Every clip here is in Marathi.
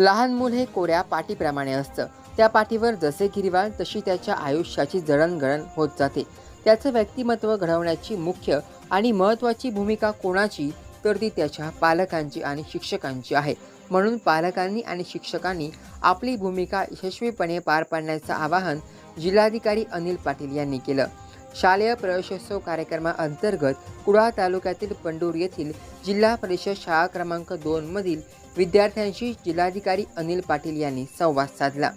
लहान मूल हे कोऱ्या पाठीप्रमाणे असतं. त्या पाठीवर जसे गिरीवाल तशी त्याच्या आयुष्याची जडणघडण होत जाते. त्याचं व्यक्तिमत्व घडवण्याची मुख्य आणि महत्त्वाची भूमिका कोणाची? तर ती त्याच्या पालकांची आणि शिक्षकांची आहे. म्हणून पालकांनी आणि शिक्षकांनी आपली भूमिका यशस्वीपणे पार पाडण्याचं आवाहन जिल्हाधिकारी अनिल पाटील यांनी केलं. शालेय प्रवेशोत्सव कार्यक्रमाअंतर्गत कुडाळ तालुक्यातील पंडूर येथील जिल्हा परिषद शाळा क्रमांक दोनमधील विद्यार्थ्यांशी जिल्हाधिकारी अनिल पाटील यांनी संवाद साधला.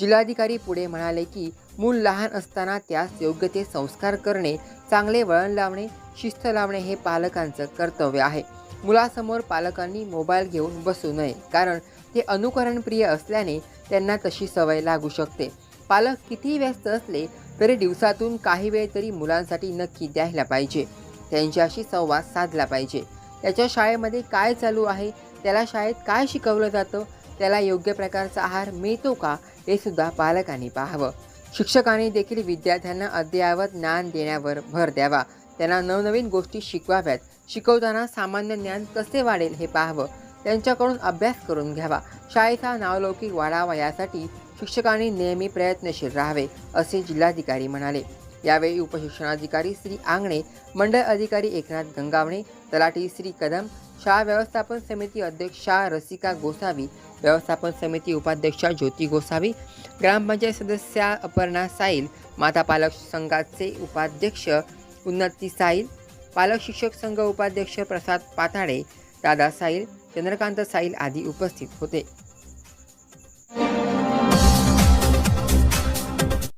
जिल्हाधिकारी पुढे म्हणाले की मूल लहान असताना त्यास योग्य ते संस्कार करणे चांगले वळण लावणे शिस्त लावणे हे पालकांचं कर्तव्य आहे. मुलासमोर पालकांनी मोबाईल घेऊन बसू नये कारण ते अनुकरणप्रिय असल्याने त्यांना तशी सवय लागू शकते. पालक कितीही व्यस्त असले तरी दिवसातून काही वेळ तरी मुलांसाठी नक्की द्यायला पाहिजे. त्यांच्याशी संवाद साधला पाहिजे. त्याच्या शाळेमध्ये काय चालू आहे? त्याला शाळेत काय शिकवलं जातं? त्याला योग्य प्रकारचा आहार मिळतो का? हे सुद्धा पालकांनी पाहावं. शिक्षकांनी देखील विद्यार्थ्यांना अद्ययावत ज्ञान देण्यावर भर द्यावा. त्यांना नवनवीन गोष्टी शिकवाव्यात. शिकवताना सामान्य ज्ञान कसे वाढेल हे पाहावं. त्यांच्याकडून अभ्यास करून घ्यावा. शाळेचा नावलौकिक वाढावा यासाठी शिक्षकांनी नेहमी प्रयत्नशील राहावे असे जिल्हाधिकारी म्हणाले. यावेळी उपशिक्षणाधिकारी श्री आंगणे मंडळ अधिकारी एकनाथ गंगावणे तलाठी श्री कदम शाळा व्यवस्थापन समिती अध्यक्षा रसिका गोसावी व्यवस्थापन समिती उपाध्यक्षा ज्योती गोसावी ग्रामपंचायत सदस्या अपर्णा साईल माता पालक संघाचे उपाध्यक्ष उन्नती साईल पालक शिक्षक संघ उपाध्यक्ष प्रसाद पाताडे दादा साईल चंद्रकांत साईल आदी उपस्थित होते.